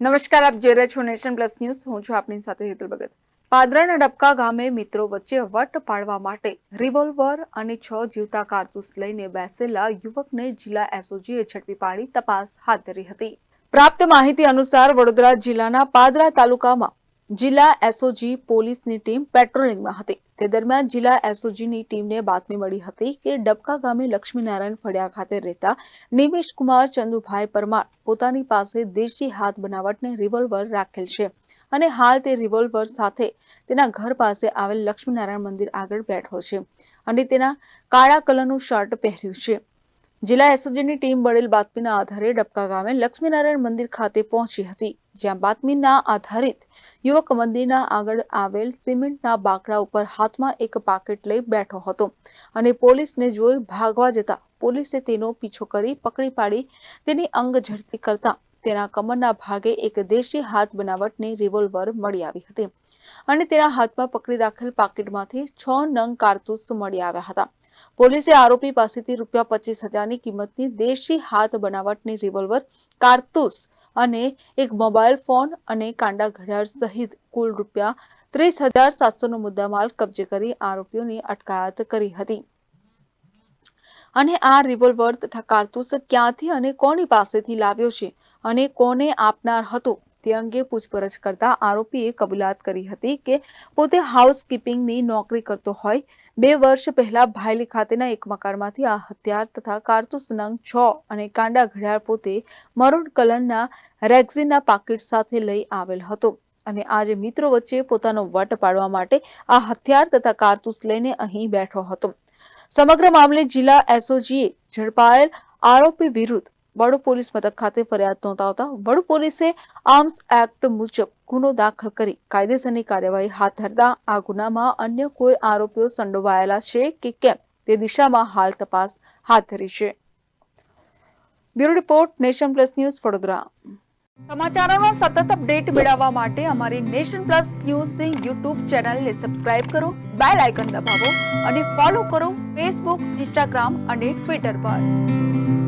નમસ્કાર, આપ જોઈ રહ્યા છો નેશન પ્લસ ન્યૂઝ. હું છું આપની સાથે હેતુલ ભગત. પાદરાના ડબકા ગામે મિત્રો વચ્ચે વટ પાડવા માટે રિવોલ્વર અને છ જીવતા કારતૂસ લઈને બેસેલા યુવકને જિલ્લા એસઓજીએ ઝડપી પાડી તપાસ હાથ ધરી હતી. પ્રાપ્ત માહિતી અનુસાર વડોદરા જિલ્લાના પાદરા તાલુકામાં જિલ્લા એસઓજી પોલીસની ટીમ પેટ્રોલિંગમાં હતી. તે દરમિયાન જિલ્લા એસઓજીની ટીમને બાતમી મળી હતી કે ડબકા ગામે લક્ષ્મીનારાયણ ફળિયા ખાતે રહેતા નિમેશ કુમાર ચંદુભાઈ પરમાર પોતાની પાસે દેશી હાથ બનાવટને રિવોલ્વર રાખેલ છે અને હાલ તે રિવોલ્વર સાથે તેના ઘર પાસે આવેલ લક્ષ્મીનારાયણ મંદિર આગળ બેઠો છે અને તેના કાળા કલરનું શર્ટ પહેર્યું છે. જિલ્લા એસઓજીની ટીમ મળેલ બાતમીના આધારે ડબકા ગામે લક્ષ્મીનારાયણ મંદિર ખાતે પહોંચી હતી, જ્યાં બાતમીના આધારિત યુવક મંદિરના આગળ આવેલ સિમેન્ટના બાકડા ઉપર હાથમાં એક પાકેટ લઈ બેઠો હતો અને પોલીસને જોઈ ભાગવા જતા પોલીસે તેનો પીછો કરી પકડી પાડી તેની અંગ ઝડપી કરતા તેના કમરના ભાગે એક દેશી હાથ બનાવટની રિવોલ્વર મળી આવી હતી અને તેના હાથમાં પકડી રાખેલ પાકીટમાંથી છ નંગ કારતૂસ મળી આવ્યા હતા. પોલીસે આરોપી પાસેથી રૂપિયા પચીસ હજારની કિંમતની દેશી હાથ બનાવટની રિવોલ્વર કારતૂસ અને એક મોબાઈલ ફોન અને કાંડા ઘડિયાળ સહિત કુલ રૂપિયા ત્રીસ હજાર સાતસોનો મુદ્દામાલ કબજે કરી આરોપીઓની અટકાયત કરી હતી. અને આ રિવોલ્વર તથા કારતૂસ ક્યાંથી અને કોની પાસેથી લાવ્યો છે અને કોને આપનાર હતો? તે અંગે પૂછપરછ કરતા આરોપીએ કબૂલાત કરી હતી કે પોતે હાઉસકીપિંગની નોકરી કરતો હોય. બે વર્ષ પહેલા ભાયલી ખાતેના એક મકાનમાંથી આ હથિયાર તથા કારતૂસ નંગ છ અને કાંડા ઘડિયાળ પોતે મરૂન કલરના રેક્ઝિનના પાકીટ સાથે લઈ આવેલ હતો અને આજે મિત્રો વચ્ચે પોતાનો વટ પાડવા માટે આ હથિયાર તથા કારતૂસ લઈને અહીં બેઠો હતો. સમગ્ર મામલે જિલ્લા એસઓજીએ ઝડપાયેલ આરોપી વિરુદ્ધ વડુ પોલીસ મથક ખાતે ફરિયાદ નોંધાવતા વડુ પોલીસે આર્મ્સ એક્ટ મુજબ ગુનો દાખલ કરી કાયદેસરની કાર્યવાહી હાથ ધરતા આ ગુનામાં અન્ય કોઈ આરોપીઓ સંડોવાયેલા છે કે કેમ તે દિશામાં હાલ તપાસ હાથ ધરી છે. Bureau report, Nation Plus News, Vadodara. સમાચારોનો સતત અપડેટ મેળવવા માટે અમારી નેશન પ્લસ ન્યૂઝની યુટ્યુબ ચેનલને સબસ્ક્રાઇબ કરો, બેલ આઇકન દબાવો અને ફોલો કરો ફેસબુક, ઇન્સ્ટાગ્રામ અને ટ્વિટર પર.